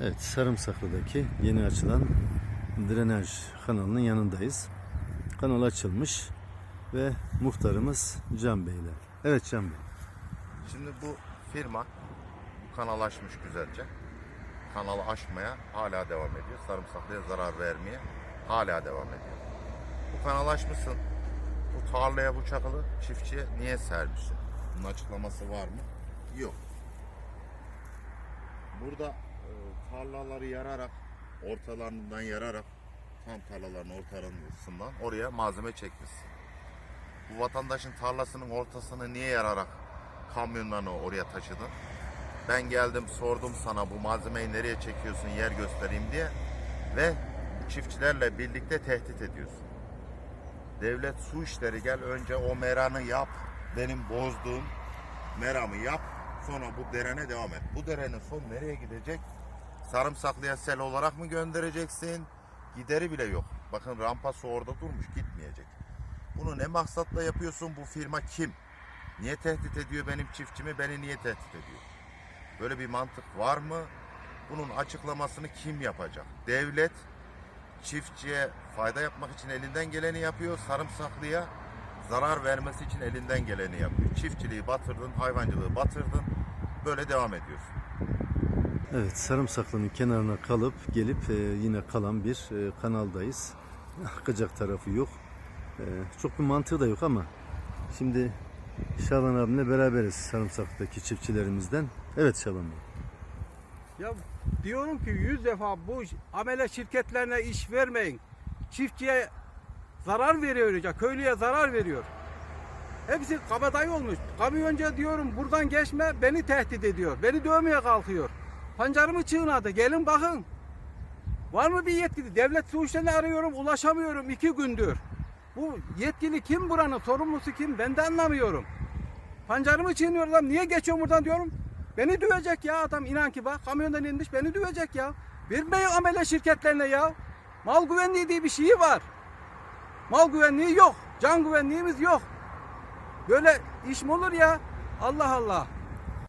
Evet, Sarımsaklı'daki yeni açılan drenaj kanalının yanındayız. Kanal açılmış ve muhtarımız Can Bey. Evet Can Bey. Şimdi bu firma kanal açmış güzelce. Kanalı aşmaya hala devam ediyor. Sarımsaklıya zarar vermeye hala devam ediyor. Bu kanal açmışsın. Bu tarlaya bu çakılı çiftçiye niye sermişsin? Bunun açıklaması var mı? Yok. Burada tarlaları yararak, ortalarından yararak tam tarlaların ortalarından oraya malzeme çekmişsin. Bu vatandaşın tarlasının ortasını niye yararak kamyonlarını oraya taşıdın? Ben geldim sordum sana bu malzemeyi nereye çekiyorsun yer göstereyim diye ve çiftçilerle birlikte tehdit ediyorsun. Devlet su işleri gel önce o meranı yap. Benim bozduğum meramı yap. Sonra bu derene devam et. Bu derenin son nereye gidecek? Sarımsaklıya sel olarak mı göndereceksin? Gideri bile yok. Bakın rampası orada durmuş gitmeyecek. Bunu ne maksatla yapıyorsun? Bu firma kim? Niye tehdit ediyor benim çiftçimi? Beni niye tehdit ediyor? Böyle bir mantık var mı? Bunun açıklamasını kim yapacak? Devlet çiftçiye fayda yapmak için elinden geleni yapıyor. Sarımsaklıya zarar vermesi için elinden geleni yapıyor. Çiftçiliği batırdın, hayvancılığı batırdın. Böyle devam ediyorsun. Evet, Sarımsaklı'nın kenarına kalıp gelip e, yine kalan bir e, kanaldayız. Akacak tarafı yok. E, çok bir mantığı da yok ama şimdi Şaban abimle beraberiz Sarımsaklı'daki çiftçilerimizden. Evet Şaban Bey. Ya diyorum ki yüz defa bu amele şirketlerine iş vermeyin. Çiftçiye zarar veriyor ya, köylüye zarar veriyor. Hepsi kabadayı olmuş. Kamyonca diyorum buradan geçme beni tehdit ediyor. Beni dövmeye kalkıyor. Pancarımı çiğnadı. Gelin bakın. Var mı bir yetkili? Devlet su işlerini arıyorum ulaşamıyorum iki gündür. Bu yetkili kim buranın sorumlusu kim ben de anlamıyorum. Pancarımı çiğniyor adam niye geçiyor buradan diyorum. Beni dövecek ya adam inan ki bak kamyondan inmiş beni dövecek ya. Vermeyin amele şirketlerine ya. Mal güvenliği diye bir şeyi var. Mal güvenliği yok. Can güvenliğimiz yok. Böyle iş mi olur ya? Allah Allah.